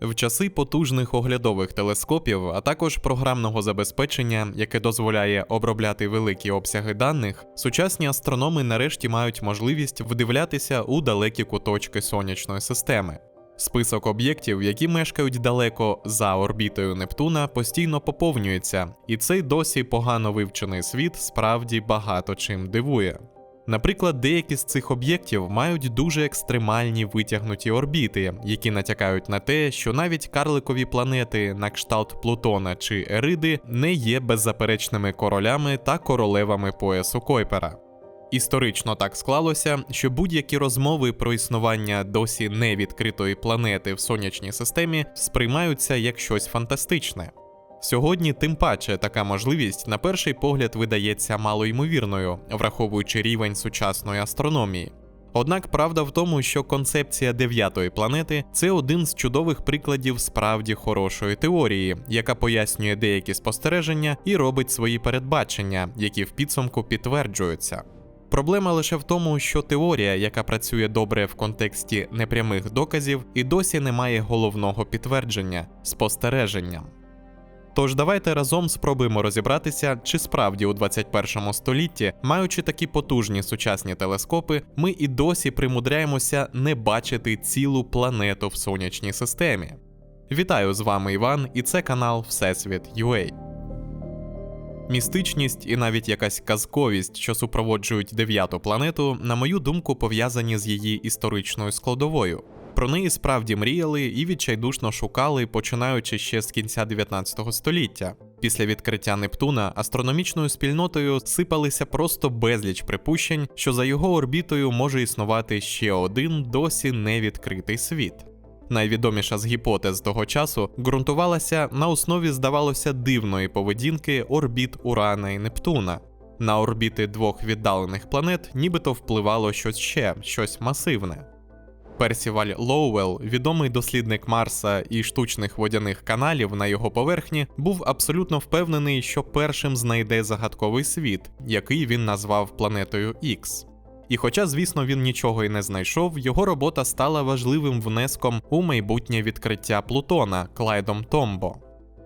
В часи потужних оглядових телескопів, а також програмного забезпечення, яке дозволяє обробляти великі обсяги даних, сучасні астрономи нарешті мають можливість вдивлятися у далекі куточки сонячної системи. Список об'єктів, які мешкають далеко за орбітою Нептуна, постійно поповнюється, і цей досі погано вивчений світ справді багато чим дивує. Наприклад, деякі з цих об'єктів мають дуже екстремальні витягнуті орбіти, які натякають на те, що навіть карликові планети на кшталт Плутона чи Ериди не є беззаперечними королями та королевами поясу Койпера. Історично так склалося, що будь-які розмови про існування досі невідкритої планети в сонячній системі сприймаються як щось фантастичне. Сьогодні, тим паче, така можливість на перший погляд видається малоймовірною, враховуючи рівень сучасної астрономії. Однак правда в тому, що концепція дев'ятої планети це один з чудових прикладів справді хорошої теорії, яка пояснює деякі спостереження і робить свої передбачення, які в підсумку підтверджуються. Проблема лише в тому, що теорія, яка працює добре в контексті непрямих доказів, і досі не має головного підтвердження спостереженням. Тож давайте разом спробуємо розібратися, чи справді у 21 столітті, маючи такі потужні сучасні телескопи, ми і досі примудряємося не бачити цілу планету в сонячній системі. Вітаю з вами Іван, і це канал Всесвіт UA. Містичність і навіть якась казковість, що супроводжують дев'яту планету, на мою думку, пов'язані з її історичною складовою. Про неї справді мріяли і відчайдушно шукали, починаючи ще з кінця 19 століття. Після відкриття Нептуна астрономічною спільнотою сипалися просто безліч припущень, що за його орбітою може існувати ще один досі невідкритий світ. Найвідоміша з гіпотез того часу ґрунтувалася на основі, здавалося, дивної поведінки орбіт Урана і Нептуна. На орбіти двох віддалених планет нібито впливало щось ще, щось масивне. Персіваль Лоуел, відомий дослідник Марса і штучних водяних каналів на його поверхні, був абсолютно впевнений, що першим знайде загадковий світ, який він назвав планетою Ікс. І хоча, звісно, він нічого й не знайшов, його робота стала важливим внеском у майбутнє відкриття Плутона Клайдом Томбо.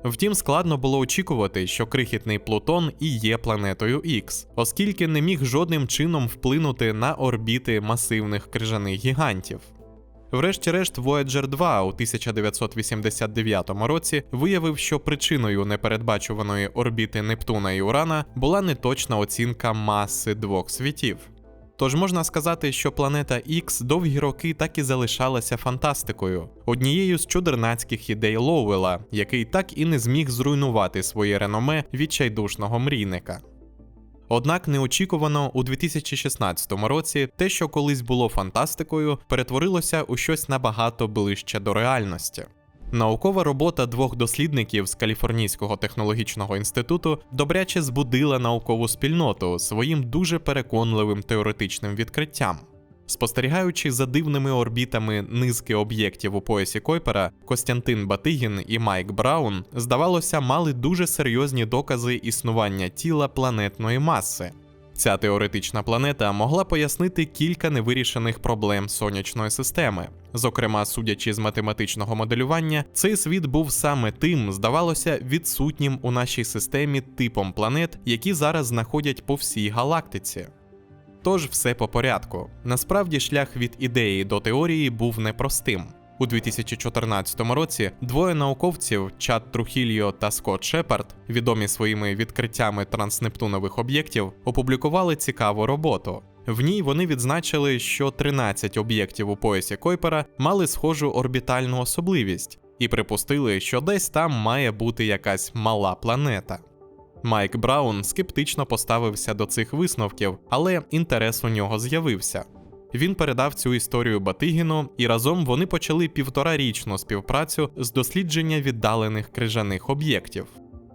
Втім, складно було очікувати, що крихітний Плутон і є планетою Ікс, оскільки не міг жодним чином вплинути на орбіти масивних крижаних гігантів. Врешті-решт, Voyager 2 у 1989 році виявив, що причиною непередбачуваної орбіти Нептуна і Урана була неточна оцінка маси двох світів. Тож можна сказати, що планета X довгі роки так і залишалася фантастикою, однією з чудернацьких ідей Лоуела, який так і не зміг зруйнувати своє реноме відчайдушного мрійника. Однак неочікувано у 2016 році те, що колись було фантастикою, перетворилося у щось набагато ближче до реальності. Наукова робота двох дослідників з Каліфорнійського технологічного інституту добряче збудила наукову спільноту своїм дуже переконливим теоретичним відкриттям. Спостерігаючи за дивними орбітами низки об'єктів у поясі Койпера, Костянтин Батигін і Майк Браун, здавалося, мали дуже серйозні докази існування тіла планетної маси. Ця теоретична планета могла пояснити кілька невирішених проблем сонячної системи. Зокрема, судячи з математичного моделювання, цей світ був саме тим, здавалося, відсутнім у нашій системі типом планет, які зараз знаходять по всій галактиці. Тож все по порядку. Насправді шлях від ідеї до теорії був непростим. У 2014 році двоє науковців Чад Трухільо та Скотт Шепард, відомі своїми відкриттями транснептунових об'єктів, опублікували цікаву роботу. В ній вони відзначили, що 13 об'єктів у поясі Койпера мали схожу орбітальну особливість, і припустили, що десь там має бути якась мала планета. Майк Браун скептично поставився до цих висновків, але інтерес у нього з'явився. Він передав цю історію Батигіну, і разом вони почали півторарічну співпрацю з дослідження віддалених крижаних об'єктів.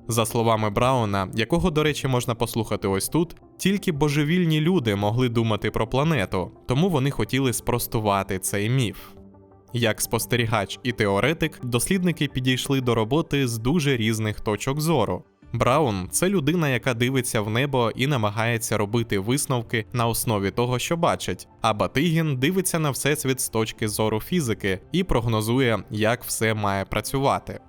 За словами Брауна, якого, до речі, можна послухати ось тут, тільки божевільні люди могли думати про планету, тому вони хотіли спростувати цей міф. Як спостерігач і теоретик, дослідники підійшли до роботи з дуже різних точок зору. Браун це людина, яка дивиться в небо і намагається робити висновки на основі того, що бачить. А Батигін дивиться на всесвіт з точки зору фізики і прогнозує, як все має працювати.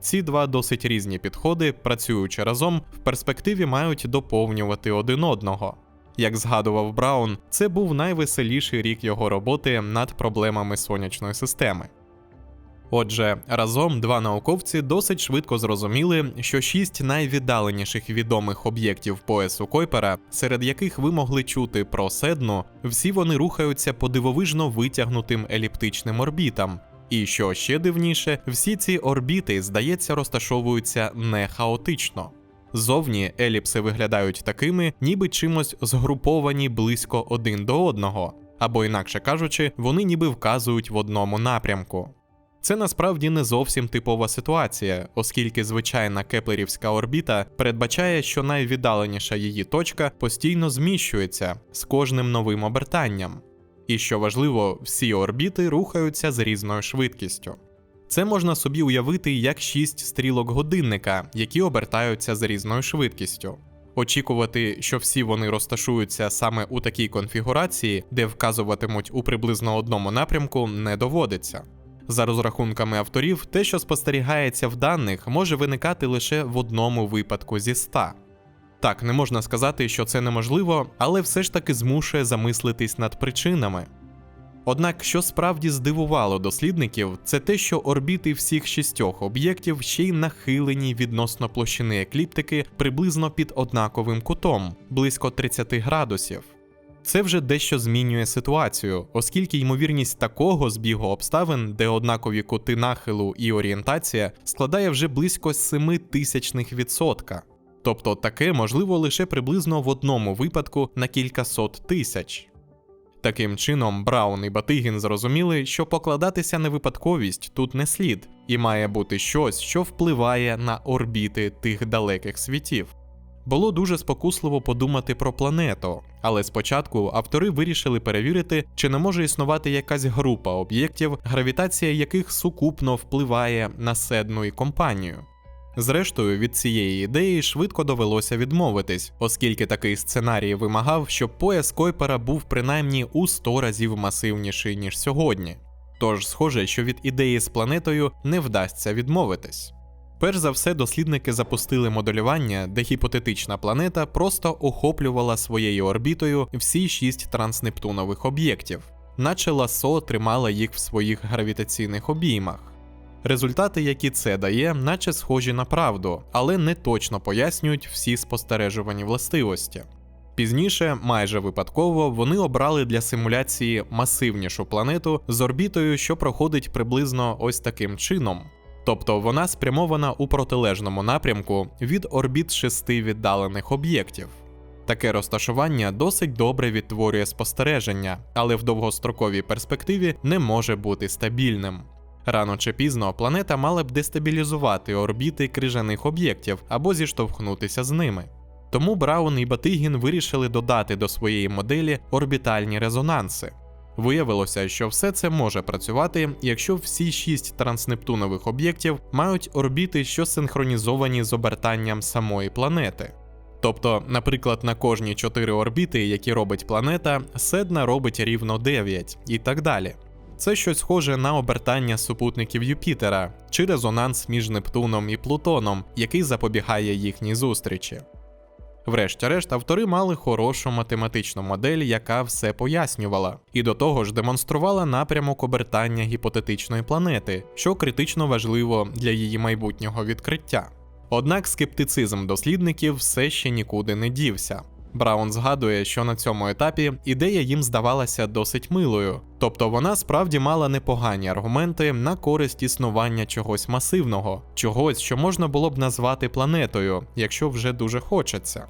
Ці два досить різні підходи, працюючи разом, в перспективі мають доповнювати один одного. Як згадував Браун, це був найвеселіший рік його роботи над проблемами сонячної системи. Отже, разом два науковці досить швидко зрозуміли, що шість найвіддаленіших відомих об'єктів поясу Койпера, серед яких ви могли чути про Седну, всі вони рухаються по дивовижно витягнутим еліптичним орбітам. І що ще дивніше, всі ці орбіти, здається, розташовуються не хаотично. Зовні еліпси виглядають такими, ніби чимось згруповані близько один до одного, або інакше кажучи, вони ніби вказують в одному напрямку. Це насправді не зовсім типова ситуація, оскільки звичайна кеплерівська орбіта передбачає, що найвіддаленіша її точка постійно зміщується з кожним новим обертанням. І що важливо, всі орбіти рухаються з різною швидкістю. Це можна собі уявити як шість стрілок годинника, які обертаються з різною швидкістю. Очікувати, що всі вони розташуються саме у такій конфігурації, де вказуватимуть у приблизно одному напрямку, не доводиться. За розрахунками авторів, те, що спостерігається в даних, може виникати лише в одному випадку зі ста. Так, не можна сказати, що це неможливо, але все ж таки змушує замислитись над причинами. Однак, що справді здивувало дослідників, це те, що орбіти всіх шістьох об'єктів ще й нахилені відносно площини екліптики приблизно під однаковим кутом близько 30 градусів. Це вже дещо змінює ситуацію, оскільки ймовірність такого збігу обставин, де однакові кути нахилу і орієнтація, складає вже близько 7 тисячних відсотка. Тобто таке можливо лише приблизно в одному випадку на кількасот тисяч. Таким чином, Браун і Батигін зрозуміли, що покладатися на випадковість тут не слід, і має бути щось, що впливає на орбіти тих далеких світів. Було дуже спокусливо подумати про планету, але спочатку автори вирішили перевірити, чи не може існувати якась група об'єктів, гравітація яких сукупно впливає на седну і компанію. Зрештою, від цієї ідеї швидко довелося відмовитись, оскільки такий сценарій вимагав, щоб пояс Койпера був принаймні у 100 разів масивніший, ніж сьогодні. Тож, схоже, що від ідеї з планетою не вдасться відмовитись. Перш за все, дослідники запустили моделювання, де гіпотетична планета просто охоплювала своєю орбітою всі шість транснептунових об'єктів, наче ласо тримала їх в своїх гравітаційних обіймах. Результати, які це дає, наче схожі на правду, але не точно пояснюють всі спостережувані властивості. Пізніше, майже випадково, вони обрали для симуляції масивнішу планету з орбітою, що проходить приблизно ось таким чином. Тобто вона спрямована у протилежному напрямку від орбіт шести віддалених об'єктів. Таке розташування досить добре відтворює спостереження, але в довгостроковій перспективі не може бути стабільним. Рано чи пізно планета мала б дестабілізувати орбіти крижаних об'єктів або зіштовхнутися з ними. Тому Браун і Батигін вирішили додати до своєї моделі орбітальні резонанси. Виявилося, що все це може працювати, якщо всі шість транснептунових об'єктів мають орбіти, що синхронізовані з обертанням самої планети. Тобто, наприклад, на кожні чотири орбіти, які робить планета, Седна робить рівно 9 і так далі. Це щось схоже на обертання супутників Юпітера чи резонанс між Нептуном і Плутоном, який запобігає їхній зустрічі. Врешті-решт, автори мали хорошу математичну модель, яка все пояснювала, і до того ж демонструвала напрямок обертання гіпотетичної планети, що критично важливо для її майбутнього відкриття. Однак скептицизм дослідників все ще нікуди не дівся. Браун згадує, що на цьому етапі ідея їм здавалася досить милою, тобто вона справді мала непогані аргументи на користь існування чогось масивного, чогось, що можна було б назвати планетою, якщо вже дуже хочеться.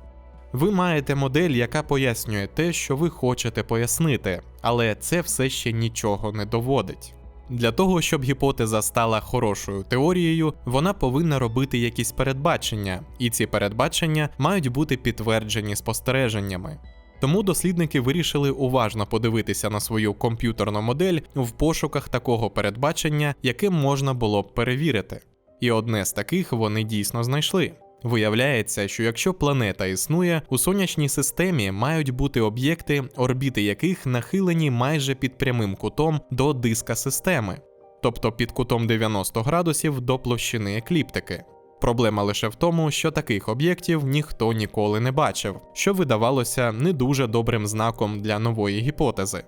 Ви маєте модель, яка пояснює те, що ви хочете пояснити, але це все ще нічого не доводить. Для того, щоб гіпотеза стала хорошою теорією, вона повинна робити якісь передбачення, і ці передбачення мають бути підтверджені спостереженнями. Тому дослідники вирішили уважно подивитися на свою комп'ютерну модель в пошуках такого передбачення, яке можна було б перевірити. І одне з таких вони дійсно знайшли. Виявляється, що якщо планета існує, у сонячній системі мають бути об'єкти, орбіти яких нахилені майже під прямим кутом до диска системи, тобто під кутом 90 градусів до площини екліптики. Проблема лише в тому, що таких об'єктів ніхто ніколи не бачив, що видавалося не дуже добрим знаком для нової гіпотези.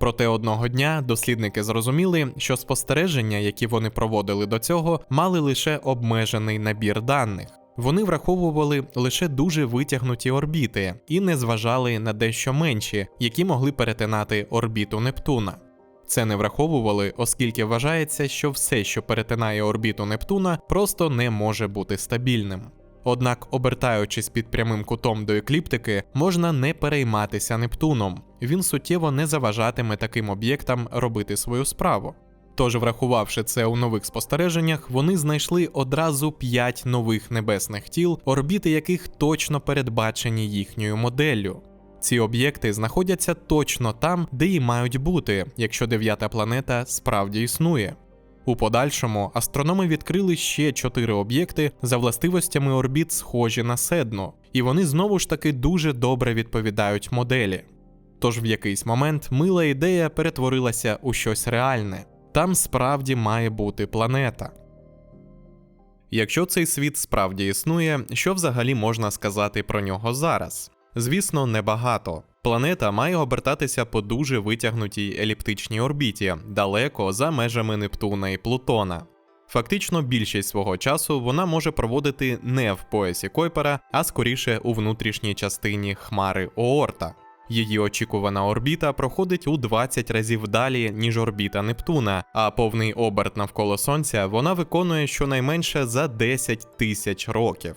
Проте одного дня дослідники зрозуміли, що спостереження, які вони проводили до цього, мали лише обмежений набір даних. Вони враховували лише дуже витягнуті орбіти і не зважали на дещо менші, які могли перетинати орбіту Нептуна. Це не враховували, оскільки вважається, що все, що перетинає орбіту Нептуна, просто не може бути стабільним. Однак, обертаючись під прямим кутом до екліптики, можна не перейматися Нептуном, він суттєво не заважатиме таким об'єктам робити свою справу. Тож, врахувавши це у нових спостереженнях, вони знайшли одразу 5 нових небесних тіл, орбіти яких точно передбачені їхньою моделлю. Ці об'єкти знаходяться точно там, де і мають бути, якщо дев'ята планета справді існує. У подальшому астрономи відкрили ще чотири об'єкти за властивостями орбіт, схожі на седно, і вони знову ж таки дуже добре відповідають моделі. Тож в якийсь момент мила ідея перетворилася у щось реальне там справді має бути планета. Якщо цей світ справді існує, що взагалі можна сказати про нього зараз? Звісно, небагато. Планета має обертатися по дуже витягнутій еліптичній орбіті, далеко за межами Нептуна і Плутона. Фактично, більшість свого часу вона може проводити не в поясі Койпера, а скоріше у внутрішній частині хмари Оорта. Її очікувана орбіта проходить у 20 разів далі, ніж орбіта Нептуна, а повний оберт навколо Сонця вона виконує щонайменше за 10 тисяч років.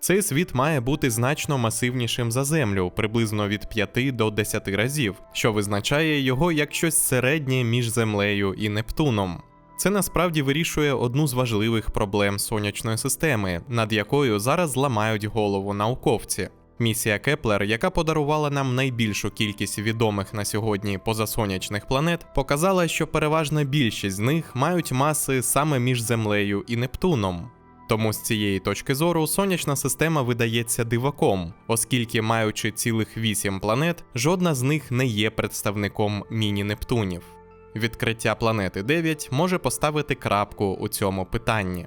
Цей світ має бути значно масивнішим за Землю, приблизно від 5 до 10 разів, що визначає його як щось середнє між Землею і Нептуном. Це насправді вирішує одну з важливих проблем сонячної системи, над якою зараз ламають голову науковці. Місія Кеплер, яка подарувала нам найбільшу кількість відомих на сьогодні позасонячних планет, показала, що переважна більшість з них мають маси саме між Землею і Нептуном. Тому з цієї точки зору сонячна система видається диваком, оскільки, маючи цілих вісім планет, жодна з них не є представником міні-Нептунів. Відкриття планети 9 може поставити крапку у цьому питанні.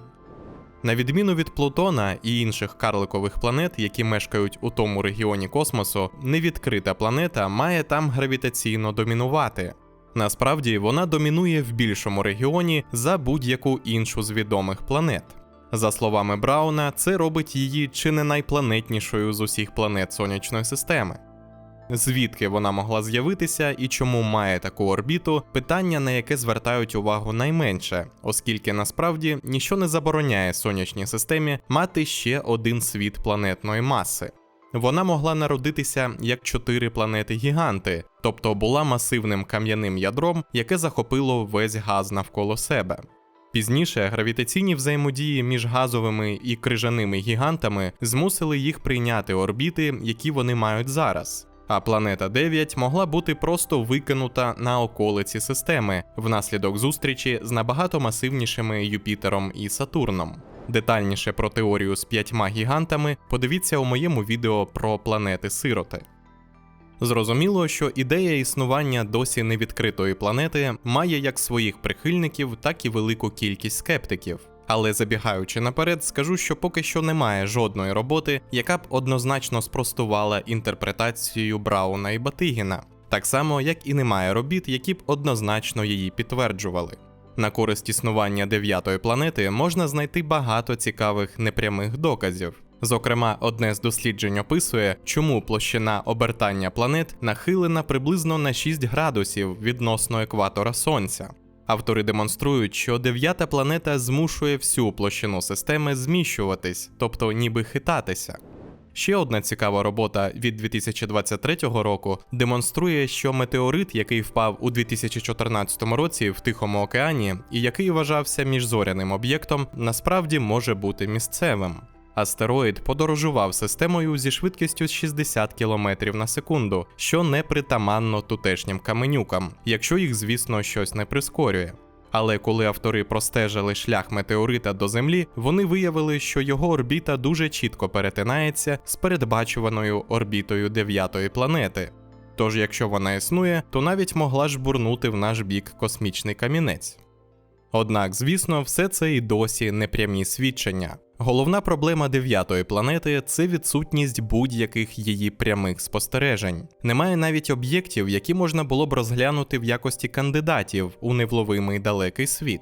На відміну від Плутона і інших карликових планет, які мешкають у тому регіоні космосу, невідкрита планета має там гравітаційно домінувати. Насправді вона домінує в більшому регіоні за будь-яку іншу з відомих планет. За словами Брауна, це робить її чи не найпланетнішою з усіх планет сонячної системи. Звідки вона могла з'явитися і чому має таку орбіту, питання, на яке звертають увагу найменше, оскільки насправді ніщо не забороняє сонячній системі мати ще один світ планетної маси. Вона могла народитися як чотири планети-гіганти, тобто була масивним кам'яним ядром, яке захопило весь газ навколо себе. Пізніше гравітаційні взаємодії між газовими і крижаними гігантами змусили їх прийняти орбіти, які вони мають зараз. А планета 9 могла бути просто викинута на околиці системи внаслідок зустрічі з набагато масивнішими Юпітером і Сатурном. Детальніше про теорію з п'ятьма гігантами подивіться у моєму відео про планети сироти. Зрозуміло, що ідея існування досі невідкритої планети має як своїх прихильників, так і велику кількість скептиків. Але забігаючи наперед, скажу, що поки що немає жодної роботи, яка б однозначно спростувала інтерпретацію Брауна і Батигіна, так само як і немає робіт, які б однозначно її підтверджували. На користь існування дев'ятої планети можна знайти багато цікавих непрямих доказів. Зокрема, одне з досліджень описує, чому площина обертання планет нахилена приблизно на 6 градусів відносно екватора Сонця. Автори демонструють, що дев'ята планета змушує всю площину системи зміщуватись, тобто ніби хитатися. Ще одна цікава робота від 2023 року демонструє, що метеорит, який впав у 2014 році в Тихому океані і який вважався міжзоряним об'єктом, насправді може бути місцевим. Астероїд подорожував системою зі швидкістю 60 км на секунду, що не притаманно тутешнім каменюкам, якщо їх, звісно, щось не прискорює. Але коли автори простежили шлях метеорита до Землі, вони виявили, що його орбіта дуже чітко перетинається з передбачуваною орбітою дев'ятої планети. Тож, якщо вона існує, то навіть могла ж бурнути в наш бік космічний камінець. Однак, звісно, все це і досі непрямі свідчення. Головна проблема дев'ятої планети це відсутність будь-яких її прямих спостережень. Немає навіть об'єктів, які можна було б розглянути в якості кандидатів у невловимий далекий світ.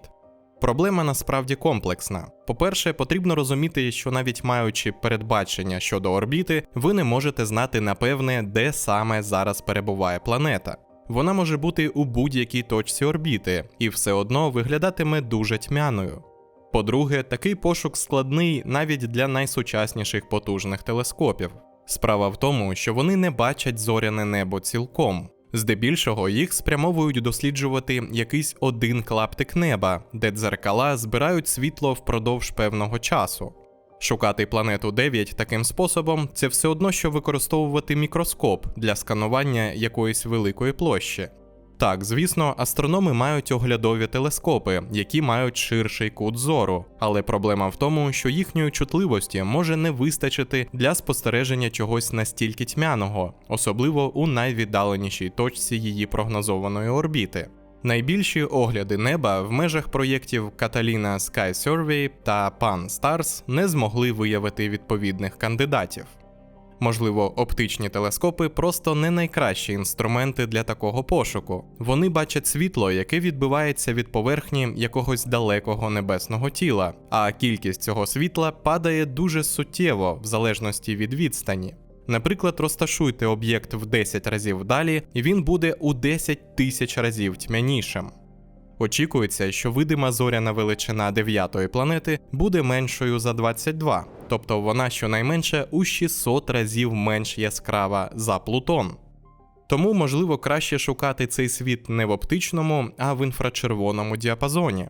Проблема насправді комплексна. По-перше, потрібно розуміти, що навіть маючи передбачення щодо орбіти, ви не можете знати напевне, де саме зараз перебуває планета. Вона може бути у будь-якій точці орбіти і все одно виглядатиме дуже тьмяною. По-друге, такий пошук складний навіть для найсучасніших потужних телескопів. Справа в тому, що вони не бачать зоряне небо цілком. Здебільшого їх спрямовують досліджувати якийсь один клаптик неба, де дзеркала збирають світло впродовж певного часу. Шукати планету 9 таким способом це все одно, що використовувати мікроскоп для сканування якоїсь великої площі. Так, звісно, астрономи мають оглядові телескопи, які мають ширший кут зору, але проблема в тому, що їхньої чутливості може не вистачити для спостереження чогось настільки тьмяного, особливо у найвіддаленішій точці її прогнозованої орбіти. Найбільші огляди неба в межах проєктів Catalina Sky Survey та Pan Stars не змогли виявити відповідних кандидатів. Можливо, оптичні телескопи просто не найкращі інструменти для такого пошуку. Вони бачать світло, яке відбивається від поверхні якогось далекого небесного тіла, а кількість цього світла падає дуже суттєво в залежності від відстані. Наприклад, розташуйте об'єкт в 10 разів далі, і він буде у 10 тисяч разів тьмянішим. Очікується, що видима зоряна величина дев'ятої планети буде меншою за 22, тобто вона щонайменше у 600 разів менш яскрава за Плутон. Тому, можливо, краще шукати цей світ не в оптичному, а в інфрачервоному діапазоні.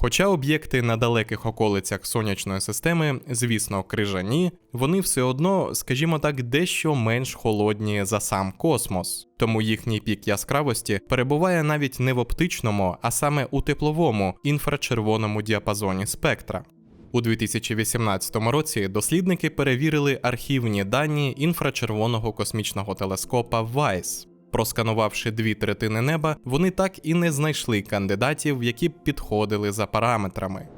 Хоча об'єкти на далеких околицях сонячної системи, звісно, крижані, вони все одно, скажімо так, дещо менш холодні за сам космос, тому їхній пік яскравості перебуває навіть не в оптичному, а саме у тепловому інфрачервоному діапазоні спектра. У 2018 році дослідники перевірили архівні дані інфрачервоного космічного телескопа WISE. Просканувавши дві третини неба, вони так і не знайшли кандидатів, які б підходили за параметрами.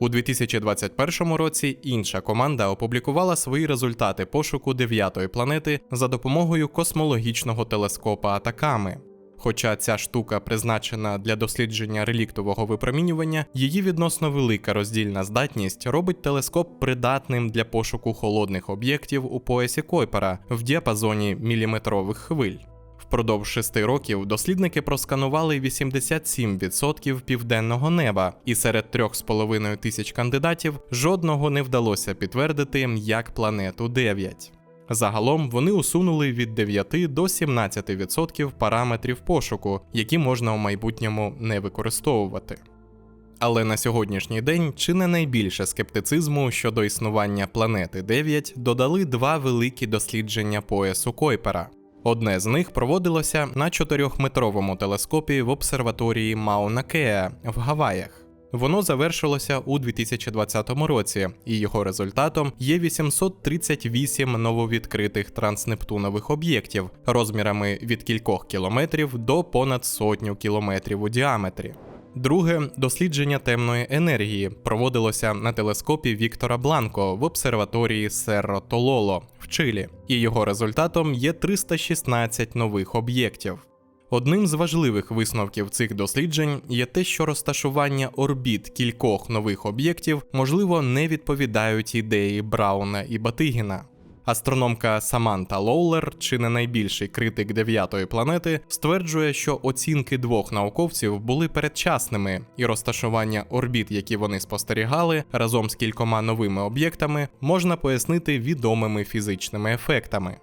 У 2021 році інша команда опублікувала свої результати пошуку дев'ятої планети за допомогою космологічного телескопа Атаками. Хоча ця штука призначена для дослідження реліктового випромінювання, її відносно велика роздільна здатність робить телескоп придатним для пошуку холодних об'єктів у поясі Койпера в діапазоні міліметрових хвиль. Впродовж шести років дослідники просканували 87% південного неба, і серед 3,5 тисяч кандидатів жодного не вдалося підтвердити як планету 9. Загалом вони усунули від 9 до 17% параметрів пошуку, які можна у майбутньому не використовувати. Але на сьогоднішній день чи не найбільше скептицизму щодо існування планети 9 додали два великі дослідження поясу Койпера. Одне з них проводилося на 4-метровому телескопі в обсерваторії Мауна Кеа в Гаваях. Воно завершилося у 2020 році, і його результатом є 838 нововідкритих транснептунових об'єктів розмірами від кількох кілометрів до понад сотню кілометрів у діаметрі. Друге дослідження темної енергії проводилося на телескопі Віктора Бланко в обсерваторії Серро Тололо в Чилі, і його результатом є 316 нових об'єктів. Одним з важливих висновків цих досліджень є те, що розташування орбіт кількох нових об'єктів можливо не відповідають ідеї Брауна і Батигіна. Астрономка Саманта Лоулер, чи не найбільший критик дев'ятої планети, стверджує, що оцінки двох науковців були передчасними, і розташування орбіт, які вони спостерігали, разом з кількома новими об'єктами, можна пояснити відомими фізичними ефектами.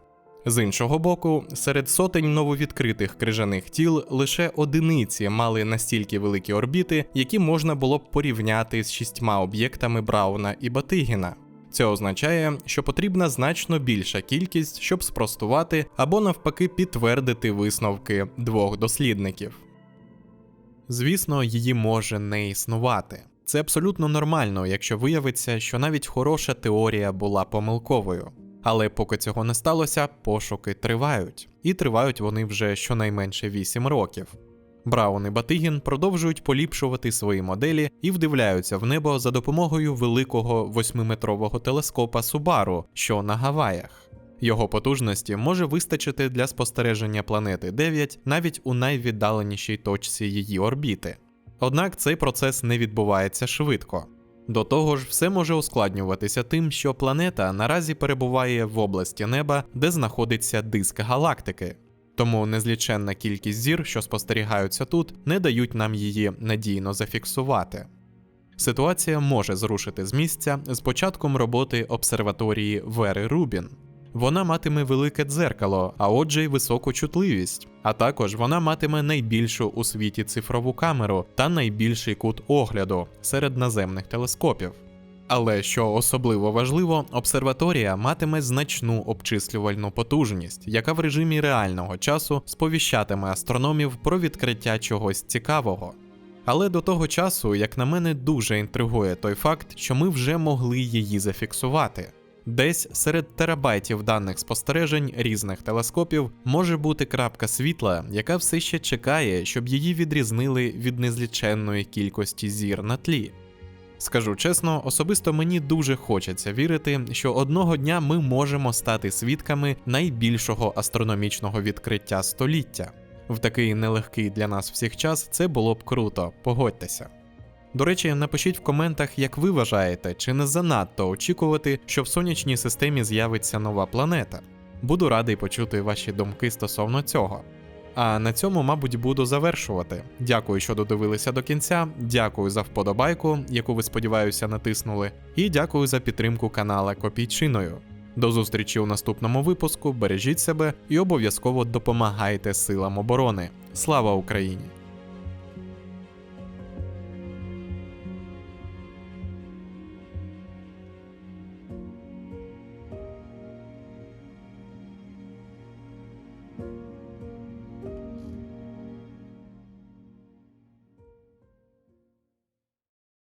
З іншого боку, серед сотень нововідкритих крижаних тіл лише одиниці мали настільки великі орбіти, які можна було б порівняти з шістьма об'єктами Брауна і Батигіна. Це означає, що потрібна значно більша кількість, щоб спростувати або навпаки підтвердити висновки двох дослідників. Звісно, її може не існувати. Це абсолютно нормально, якщо виявиться, що навіть хороша теорія була помилковою. Але поки цього не сталося, пошуки тривають, і тривають вони вже щонайменше 8 років. Браун і Батигін продовжують поліпшувати свої моделі і вдивляються в небо за допомогою великого 8-метрового телескопа Субару, що на Гаваях. Його потужності може вистачити для спостереження планети 9 навіть у найвіддаленішій точці її орбіти. Однак цей процес не відбувається швидко. До того ж, все може ускладнюватися тим, що планета наразі перебуває в області неба, де знаходиться диск галактики. Тому незліченна кількість зір, що спостерігаються тут, не дають нам її надійно зафіксувати. Ситуація може зрушити з місця з початком роботи обсерваторії Вери Рубін. Вона матиме велике дзеркало, а отже, й високу чутливість. А також вона матиме найбільшу у світі цифрову камеру та найбільший кут огляду серед наземних телескопів. Але що особливо важливо, обсерваторія матиме значну обчислювальну потужність, яка в режимі реального часу сповіщатиме астрономів про відкриття чогось цікавого. Але до того часу, як на мене, дуже інтригує той факт, що ми вже могли її зафіксувати. Десь серед терабайтів даних спостережень різних телескопів може бути крапка світла, яка все ще чекає, щоб її відрізнили від незліченної кількості зір на тлі. Скажу чесно, особисто мені дуже хочеться вірити, що одного дня ми можемо стати свідками найбільшого астрономічного відкриття століття. В такий нелегкий для нас всіх час це було б круто, погодьтеся. До речі, напишіть в коментах, як ви вважаєте, чи не занадто очікувати, що в сонячній системі з'явиться нова планета. Буду радий почути ваші думки стосовно цього. А на цьому, мабуть, буду завершувати. Дякую, що додивилися до кінця. Дякую за вподобайку, яку ви сподіваюся натиснули, і дякую за підтримку канала Копійчиною. До зустрічі у наступному випуску. Бережіть себе і обов'язково допомагайте силам оборони. Слава Україні!